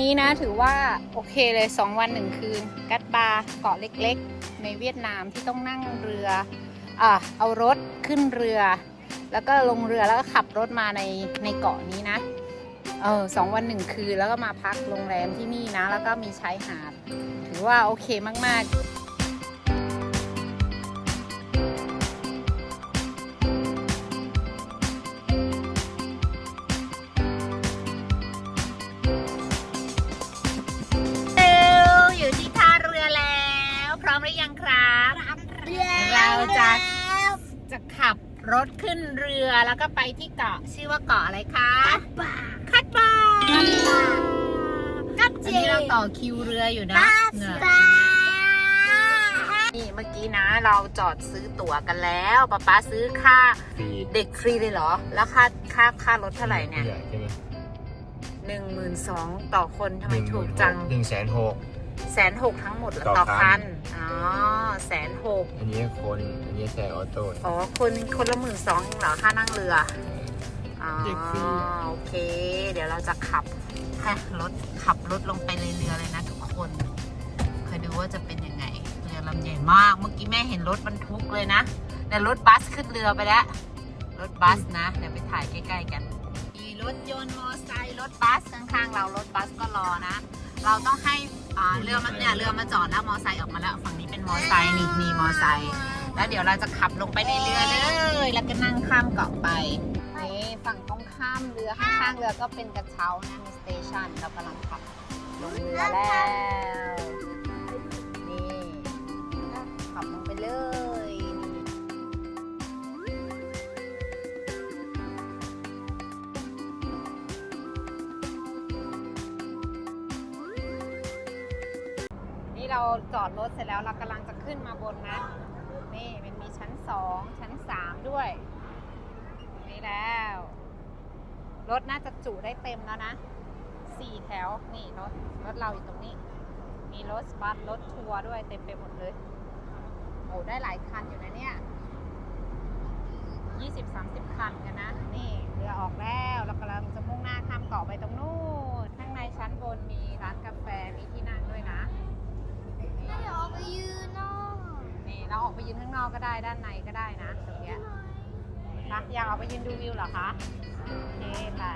นี้นะถือว่าโอเคเลย 2 วัน 1 คืน กัดบาเกาะเล็กๆ ในเวียดนามที่ต้องนั่งเรืออะเอารถขึ้นเรือ แล้วก็ลงเรือแล้วก็ขับรถมาในในเกาะนี้นะเออสองวันหนึ่งคืนแล้วก็มาพักโรงแรมที่นี่นะ แล้วก็มีชายหาด ถือว่าโอเคมากๆ จะจะขับรถขึ้นเรือแล้วก็ไปที่เกาะชื่อว่าเกาะอะไรคะป่าคัดบาคัดบากัดอันเจนี้เราต่อคิวเรืออยู่นะกัดเนี่ยบานี่เมื่อกี้นะเราจอดซื้อตั๋วกันแล้วป๊าป๊าซื้อค่าฟรีเด็กฟรีเลยเหรอ แล้วค่าค่าค่ารถเท่าไหร่เนี่ยใหญ่ใช่ไหมหนึ่งหมื่นสองต่อคนทำไมถูกจังหนึ่งแสนหก แสนหกทั้งหมดเหรอต่อต่อคัคันนอ๋อแสนหกอันนี้คน อันนี้แชร์ออโต้อ๋อคนคนละหมื่นสองเหรอค่านั่งเรือ อ๋อเด็กฟรีโอเค เดี๋ยวเราจะขับฮะรถขับรถลงไปในเรือเลยนะทุกคนเคยดูว่าจะเป็นยังไง เรือลำใหญ่มาก เมื่อกี้แม่เห็นรถบรรทุกเลยนะแต่รถบัสขึ้นเรือไปแล้ว รถบัสนะ เดี๋ยวไปถ่ายใกล้ๆกัน มีรถยนต์มอไซค์รถบัสข้างๆเรารถบัสก็รอนะ เราต้องให้ อ่าเรือมันเนี่ยเรือมาจอดแล้วมอไซค์ออกมาแล้วฝั่งนี้เป็นมอไซค์นี่มีมอไซค์แล้วเดี๋ยวเราจะขับลงไปในเรือเลยแล้วก็นั่งข้ามเกาะไปนี่ฝั่งตรงข้ามเรือข้างๆเรือก็เป็นกระเช้านะมีสเตชันเรากำลังขับลงเรือแล้วนี่ขับลงไปเลย นี่เราจอดรถเสร็จแล้วเรากำลังจะขึ้นมาบนนะ นี่มันมีชั้นสองชั้นสามด้วยนี่แล้ว รถน่าจะจุได้เต็มแล้วนะสี่แถว นี่รถรถเราอยู่ตรงนี้ มีรถบัสรถทัวร์ด้วยเต็มไปหมดเลยโอ้ได้หลายคันอยู่นะเนี่ยยี่สิบสามสิบคันกันนะ นี่เรือออกแล้วเรากำลังจะมุ่งหน้าข้ามเกาะไปตรงนู้นข้างในชั้นบนมีร้านกาแฟมีที่นั่ง ไม่ออกไปยืนนอกนี่เราออกไปยืนข้างนอกก็ได้ด้านในก็ได้นะตรงเนี้ยนะอยากออกไปยืนดูวิวเหรอคะโอเคค่ะ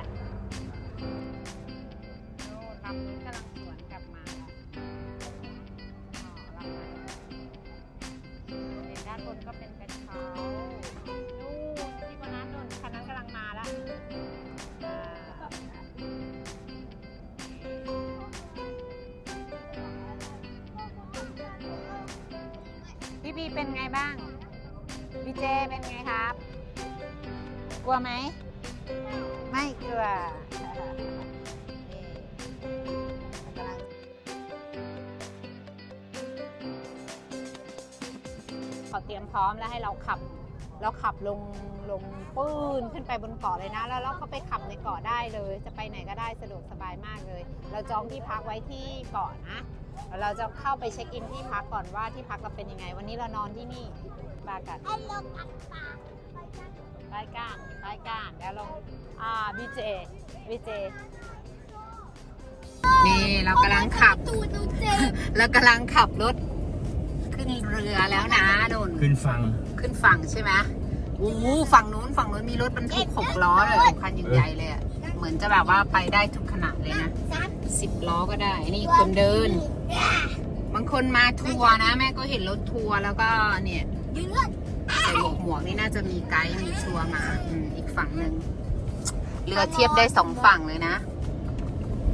พี่บีเป็นไงบ้างพี่เจเป็นไงครับ กลัวไหม ไม่กลัวนี่กำลังขอเตรียมพร้อมแล้วให้เราขับ เราขับลงลงปื้นขึ้นไปบนเกาะเลยนะ แล้วเราก็ไปขับในเกาะได้เลย จะไปไหนก็ได้สะดวกสบายมากเลย เราจองที่พักไว้ที่เกาะนะแล้ว เราจะเข้าไปเช็คอินที่พักก่อนว่าที่พักเราเป็นยังไง วันนี้เรานอนที่นี่บากันไอ้ลงอันปากรายการรายการเดี๋ยวลงอ่าบีเจบีเจนี่เรากำลังขับตูดตูเจ็บเรากำลังขับรถ ขึ้นเรือแล้วนะนุ่นขึ้นฟังขึ้นฝั่งใช่ไหมโอ้โหฝั่งนู้นฝั่งนู้นมีรถบรรทุกหกล้อเลยคันใหญ่ๆเลยอะเหมือนจะแบบว่าไปได้ทุกขนาดเลยนะสามสิบล้อก็ได้ นี่คนเดิน บางคนมาทัวร์นะ แม่ก็เห็นรถทัวร์แล้วก็เนี่ยยืนใส่หมวกหมวกนี่น่าจะมีไกด์มีทัวร์มาอืมอีกฝั่งหนึ่งเรือเทียบได้สองฝั่งเลยนะ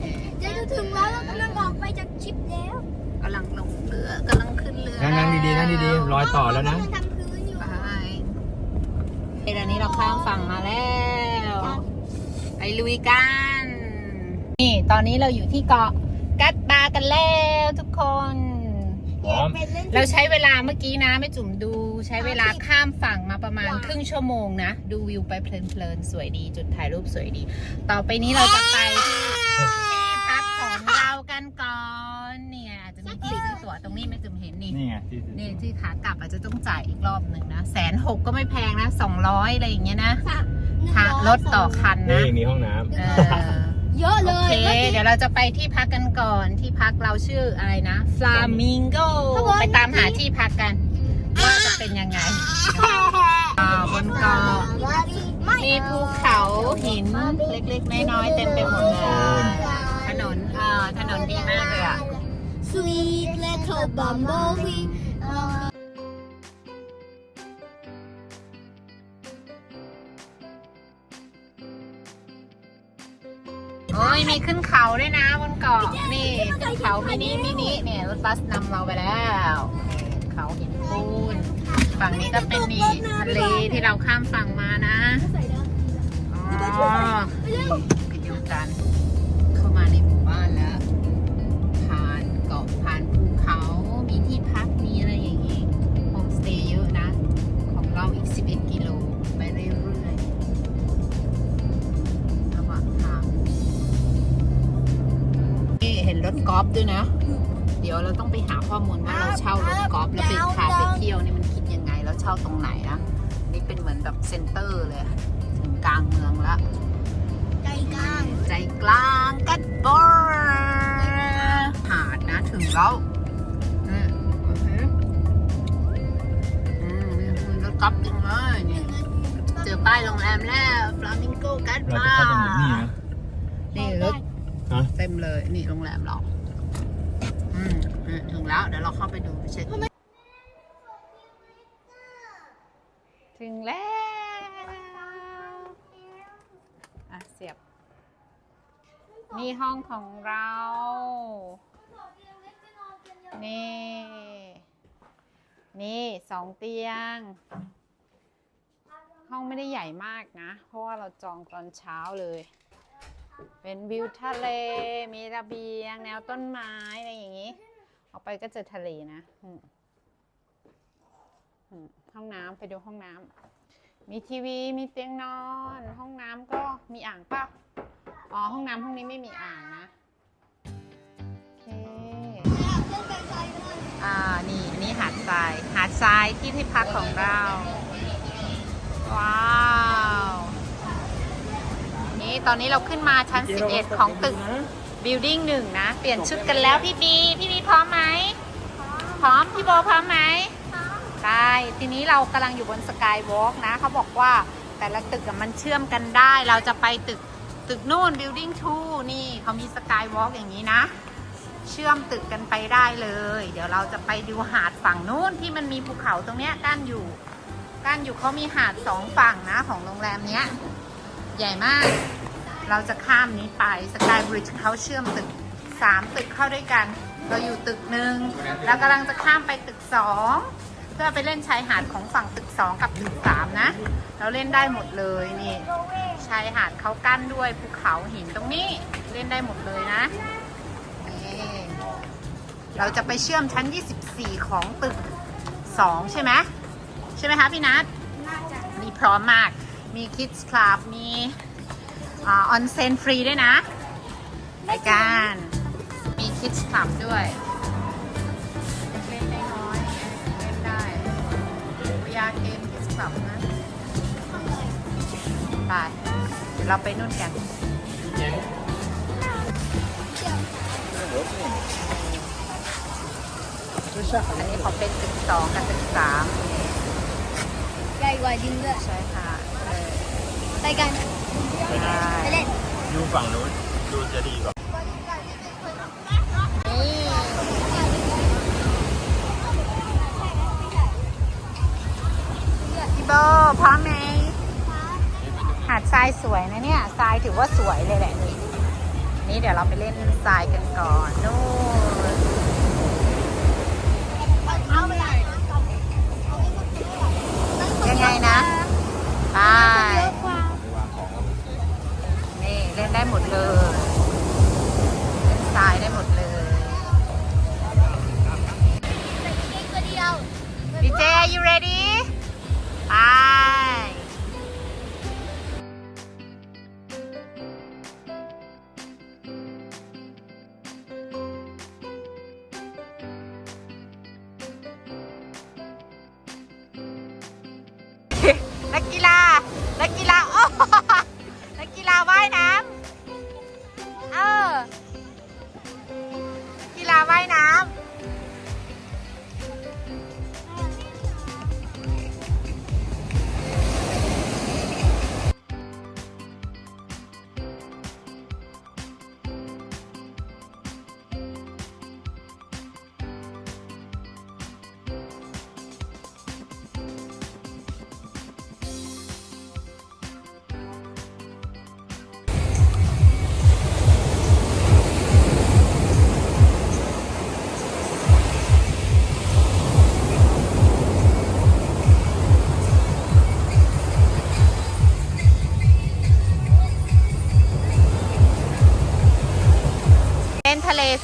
เอ่อเดี๋ยวจะถึงแล้วเรากำลังออกไปจากชิปแล้วกำลังลงเรือกำลังขึ้นเรือนั่งนั่งดีๆนั่งดีๆรอยต่อแล้วนะกำงทำพื้นอยู่ไปเอ้ยตอนนี้เราข้ามฝั่งมาแล้วไปลุยกัน นี่ตอนนี้เราอยู่ที่เกาะ กัดบากันแล้วทุกคน พร้อม เป็นเล่นเราใช้เวลาเมื่อกี้นะแม่จุ๋มดู ใช้เวลาข้ามฝั่งมาประมาณครึ่งชั่วโมงนะ ดูวิวไปเพลินๆสวยดี จุดถ่ายรูปสวยดี ต่อไปนี้เราจะไปที่พักของเรากันก่อนเนี่ยอาจจะมีที่ซื้อตั๋วตรงนี้แม่จุ๋มเห็นนี่ นี่ไงที่นี่ที่ขากลับอาจจะต้องจ่ายอีกรอบหนึ่งนะแสนหกก็ไม่แพงนะสองร้อยอะไรอย่างเงี้ยนะค่ะค่ารถต่อคันนี่นะมีห้องน้เออ เยอะเลโอยเค มื่อกี้ เดี๋ยวเราจะไปที่พักกันก่อน ที่พักเราชื่ออะไรนะ Flamingo ข้างบนไปตามหาที่พักกัน ว่าจะเป็นยังไงอ่าบนเกาะไม่มีภูเขาหินเล็กๆ น้อยๆ เต็มไปหมดเลยถนนเอ่อถนนดีมากเลยอะ Sweet little bumblebee โอ้ยมีขึ้นเขาด้วยนะบนเกาะนี่ขึ้นเขามินิมินิเนี่ยรถบัสนำเราไปแล้วเขาหินปูนฝั่งนี้ก็เป็นนี่ทะเลที่เราข้ามฝั่งมานะอ๋อไปดูกัน กอล์ฟด้วยนะ เดี๋ยวเราต้องไปหาข้อมูลว่าเราเช่ารถกอล์ฟแล้วไปพาไปเที่ยวนี่มันคิดยังไง แล้วเช่าตรงไหนนะนี่เป็นเหมือนแบบเซ็นเตอร์เลยอะถึงกลางเมืองละใจกลาง ใจกลางกัดบอร์หาดนะถึงแล้วอืมโอเคอืมมีรถกอล์ฟจริงเลยนี่เจอป้ายโรงแรมแล้วฟลามิงโกกัดเราบาจะร์เข้าตรงนี้นะนี่รถฮะเต็มเลยนี่โรงแรมเราอืมอืม ถึงแล้ว เดี๋ยวเราเข้าไปดูไปเช็คถึงแล้ว อะ เสียบ นี่ห้องของเรา นี่ นี่สองเตียง ห้องไม่ได้ใหญ่มากนะ เพราะว่าเราจองตอนเช้าเลย เป็นวิวทะเล มีระเบียง แนวต้นไม้ อะไรอย่างนี้ ออกไปก็เจอทะเลนะห้องน้ำไปดูห้องน้ำมีทีวีมีเตียงนอน ห้องน้ำก็มีอ่างป่ะอ๋อห้องน้ำห้องนี้ไม่มีอ่างนะโอเคอ่านี่อันนี้หาดทรายหาดทรายที่ที่พักของเรา ว้าวนี่ตอนนี้เราขึ้นมาชั้น 11 ของตึก building หนึ่งนะ เปลี่ยนชุดกันแล้วพี่บี พี่บีพร้อมไหม พร้อม พี่โบพร้อมไหมใช่ทีนี้เรากำลังอยู่บนสกายวอล์กนะ เขาบอกว่าแต่ละตึกอะมันเชื่อมกันได้ เราจะไปตึกตึกนู่น building 2นี่เขามีสกายวอล์กอย่างนี้นะ เชื่อมตึกกันไปได้เลย เดี๋ยวเราจะไปดูหาดฝั่งนู้นที่มันมีภูเขาตรงเนี้ยกั้นอยู่กั้นอยู่เขามีหาดสองฝั่งนะของโรงแรมเนี้ย ใหญ่มาก เราจะข้ามนี้ไปสกายบริดจ์เขาเชื่อมตึกสามตึกเข้าด้วยกัน เราอยู่ตึกหนึ่งแล้วกำลังจะข้ามไปตึกสองเพื่อไปเล่นชายหาดของฝั่งตึกสองกับตึกสามนะ เราเล่นได้หมดเลยนี่ชายหาดเขากั้นด้วยภูเขาหินตรงนี้เล่นได้หมดเลยนะนี่เราจะไปเชื่อมชั้น 24 ของตึก 2 ใช่ไหมใช่ไหมคะพี่นัทมีพร้อมมากมีคิดส์คลับมี ออนเซนฟรีด้วยนะรายการ มีคิดส์คลับด้วย เล่นได้น้อยเล่นได้วิยาเกมคิดส์คลับนะไปเดี๋ยวเราไปนู่นกันอันนี้เขาเป็นตึกสองกับตึกสามใหญ่กว่าจริงด้วยใช่ค่ะเออไปกัน ได้ไปเล่นอยู่ฝั่งนู้นดูจะดีกว่าพี่โบพร้อมไหมหาดทรายสวยนะเนี่ยทรายถือว่าสวยเลยแหละนี่นี่เดี๋ยวเราไปเล่นทรายกันก่อนนู่นเอาไปเลยยังไงนะไป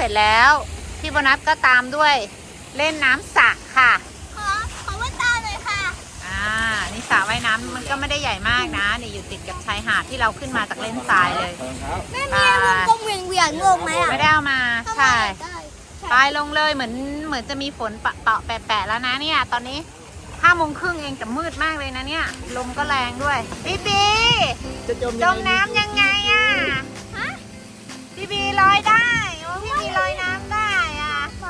ร็จแล้ว พี่โบนัสก็ตามด้วยเล่นน้ำสระค่ะ ขอขอว่าตาหน่อยค่ะ อ่า นี่สระว่ายน้ำมันก็ไม่ได้ใหญ่มากนะนี่อยู่ติดกับชายหาดที่เราขึ้นมาจากเล่นทรายเลยแม่มีวงกลมเวียงเวียงงงไหมอะไม่ได้เอามา ใช่ได้ไปลงเลยเหมือนเหมือนจะมีฝนปะเปาะแปะๆแล้วนะเนี่ย ตอนนี้ห้าโมงครึ่งเองแต่มืดมากเลยนะเนี่ย ลมก็แรงด้วยบีบีจะจมจมน้ำยังไงอะบีบีลอยได้โอ้ พี่บีลอยน้ำได้อะไฟ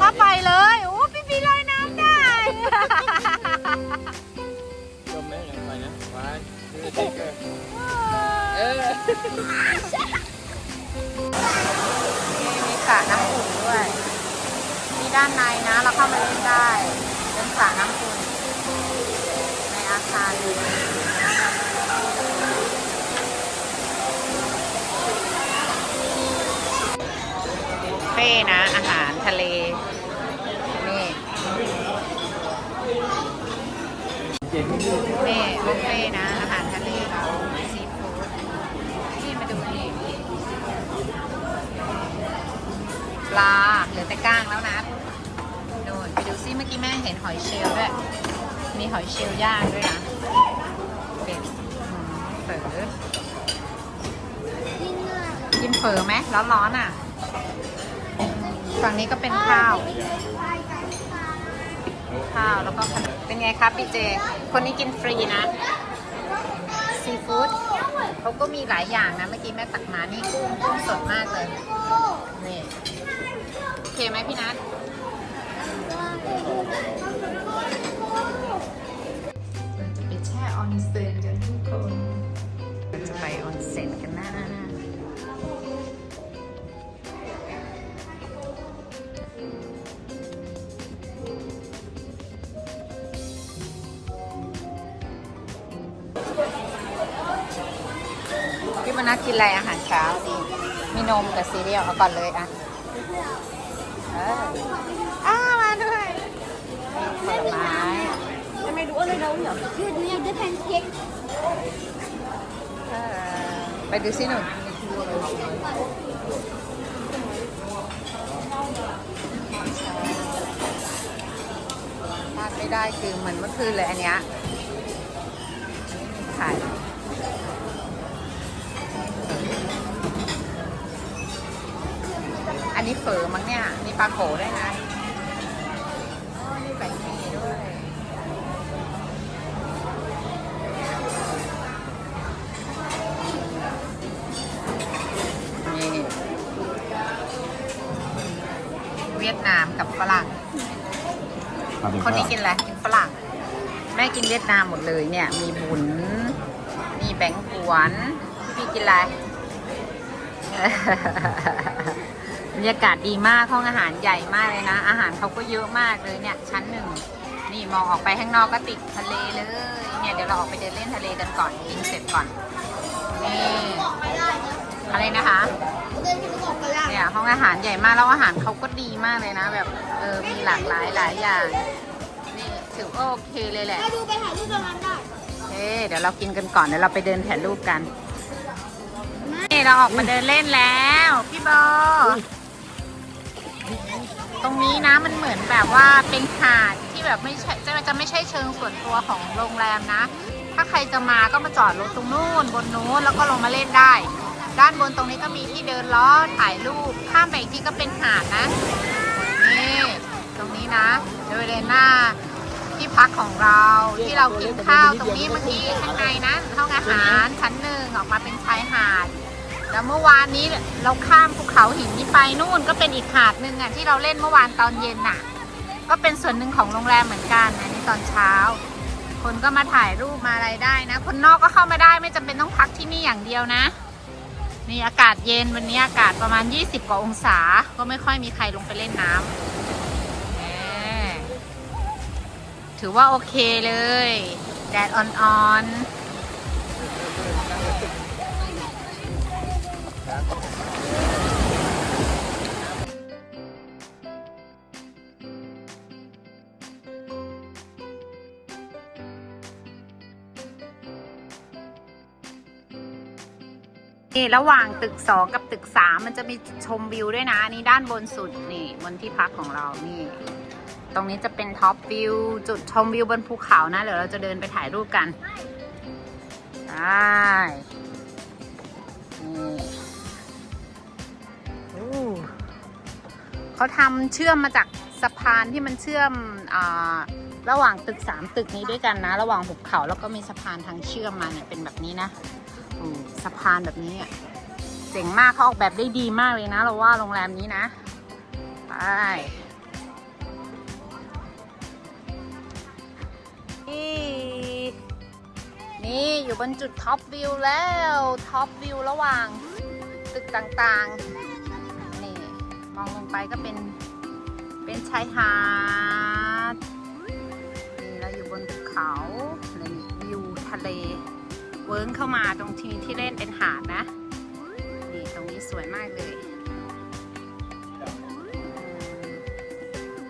ว่าไปเลยโอ้พี่บีลอยน้ำได้ จมไหมยังไปนะไปคือเด็กเลยเออนี่มีสระน้ำอุ่นด้วย มีด้านในนะเราเข้ามาเล่นได้ เป็นสระน้ำอุ่นในอาคารเลย ฟเฟ่นะ อาหารทะเล นี่นี่บุฟเฟ่นะ อาหารทะเลเราซีฟู้ดนี่มาดูนี่ปลาเหลือแต่ก้างแล้วนะดูนไปดูซิเมื่อกี้แม่เห็นหอยเชลล์ด้วย มีหอยเชลล์ย่างด้วยนะเป็ดเฝอยิ่งง่ายกินเฝอไหมร้อนๆอะ ฝั่งนี้ก็เป็นข้าว ข้าวแล้วก็ขนมเป็นไงครับพี่เจ คนนี้กินฟรีนะ ซีฟู้ดเขาก็มีหลายอย่างนะ เมื่อกี้แม่ตักมา นี่กุ้งกุ้งสดมากเลย นี่โอเคไหมพี่นัทจะไปแช่ออนเซ็นกันทุกคน จะไปออนเซ็นกันนะ กินอะไรอาหารเช้าดี มีนมกับซีเรียลเอาก่อนเลยอะเอออ้ามาด้วยผลไม้ยืดเนี่ยจะแพนเค้กเออไปดูซิหนูพลาดไม่ได้คือเหมือนเมื่อคืนเลยอันเนี้ยข่อั นนี้เฝอมั้งเนี่ย มีปลาโขด้วยนะอ๋อนี่แบงค์มีด้วยนี่เวียดนามกับฝรั่ง คนนี้กินอะไร กินฝรั่ง แม่กินเวียดนามหมดเลยเนี่ย มีบุญ มีแบงก์หวน พี่กินอะไรบ รรยากาศดีมากห้องอาหารใหญ่มากเลยนะ อาหารเขาก็เยอะมากเลยเนี่ย ชั้นหนึ่งนี่มองออกไปข้างนอกก็ติดทะเลเลย เนี่ยเดี๋ยวเราออกไปเดินเล่นทะเลกันก่อนกินเสร็จก่อนนี่อะไรนะคะเดินที่มึงออกไปแล้วเนี่ยห้องอาหารใหญ่มากแล้วอาหารเขาก็ดีมากเลยนะ แบบเออมีหลากหลายหลายอย่างนี่ถือว่าโอเคเลยแหละถ้าดูไปถ่ายรูปตรงนั้นได้โอเคเดี๋ยวเรากินกันก่อนเดี๋ยวเราไปเดินถ่ายรูปกันนี่เราออกมาเดินเล่นแล้ว พี่โบ ตรงนี้นะมันเหมือนแบบว่าเป็นหาดที่แบบไม่ใช่จะจะไม่ใช่เชิงส่วนตัวของโรงแรมนะ ถ้าใครจะมาก็มาจอดรถตรงนู้นบนนู้นแล้วก็ลงมาเล่นได้ ด้านบนตรงนี้ก็มีที่เดินล้อถ่ายรูปข้ามไปอีกที่ก็เป็นหาดนะนี่ตรงนี้นะเดเรน่าที่พักของเราที่เรากินข้าวตรงนี้เมื่อกี้ข้างในนะห้องอาหารชั้นหนึ่งออกมาเป็นชายหาด แล้วเมื่อวานนี้เราข้ามภูเขาหินนี้ไปนู่นก็เป็นอีกหาดหนึ่งอะที่เราเล่นเมื่อวานตอนเย็นน่ะ ก็เป็นส่วนหนึ่งของโรงแรมเหมือนกันอันนี้ตอนเช้า คนก็มาถ่ายรูปมาอะไรได้นะ คนนอกก็เข้ามาได้ไม่จำเป็นต้องพักที่นี่อย่างเดียวนะนี่อากาศเย็นวันนี้อากาศประมาณ 20 กว่าองศา ก็ไม่ค่อยมีใครลงไปเล่นน้ำถือว่าโอเคเลย แดดอ่อนนี่ ระหว่างตึกสองกับตึกสามมันจะมีชมวิวด้วยนะนี่ด้านบนสุดนี่บนที่พักของเรานี่ ตรงนี้จะเป็นท็อปวิวจุดชมวิวบนภูเขานะเดี๋ยวเราจะเดินไปถ่ายรูปกันได้นี่เขาทำเชื่อมมาจากสะพานที่มันเชื่อมอระหว่างตึกสามตึกนี้ด้วยกันนะ ระหว่างหุบเขาแล้วก็มีสะพานทางเชื่อมมาเนี่ยเป็นแบบนี้นะ สะพานแบบนี้เจ๋งมากเขาออกแบบได้ดีมากเลยนะ เราว่าโรงแรมนี้นะไปนี่อยู่บนจุดท็อปวิวแล้วท็อปวิวระหว่างตึกต่างๆ นี่ มองลงไปก็เป็น เป็นชายหาด นี่เราอยู่บนภูเขานี่วิวทะเล เวิ้งเข้ามาตรงที่ที่เล่นเป็นหาดนะ นี่ตรงนี้สวยมากเลย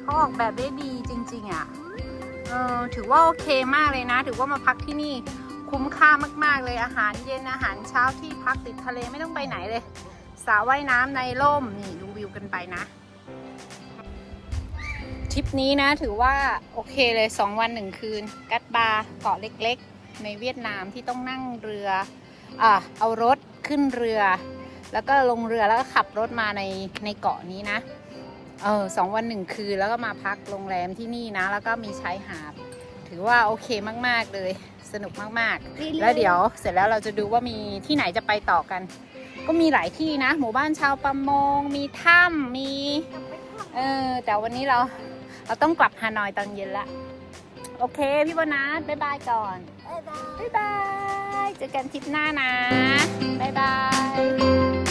เขาออกแบบได้ดีจริง ๆ อะ เออถือว่าโอเคมากเลยนะ ถือว่ามาพักที่นี่คุ้มค่ามาก ๆ เลยอาหารเย็นอาหารเช้าที่พักติดทะเลไม่ต้องไปไหนเลยสระว่ายน้ำในร่มนี่ดูวิวกันไปนะทริปนี้นะถือว่าโอเคเลย 2 วัน 1 คืน กัดบาร์เกาะเล็ก ๆ ในเวียดนามที่ต้องนั่งเรืออะเอารถขึ้นเรือ แล้วก็ลงเรือแล้วก็ขับรถมาในในเกาะนี้นะเออสองวันหนึ่งคืนแล้วก็มาพักโรงแรมที่นี่นะ แล้วก็มีชายหาดถือว่าโอเคมาก ๆ เลยสนุกมากๆ แล้วเดี๋ยวเสร็จแล้วเราจะดูว่ามีที่ไหนจะไปต่อกัน ก็มีหลายที่นะ หมู่บ้านชาวประมง มีถ้ำมีเออแต่วันนี้เราเราต้องกลับฮานอยตอนเย็นละ โอเค พี่โบนัสบ๊ายบายก่อน บ๊ายบาย เจอกันทริปหน้านะ บ๊ายบาย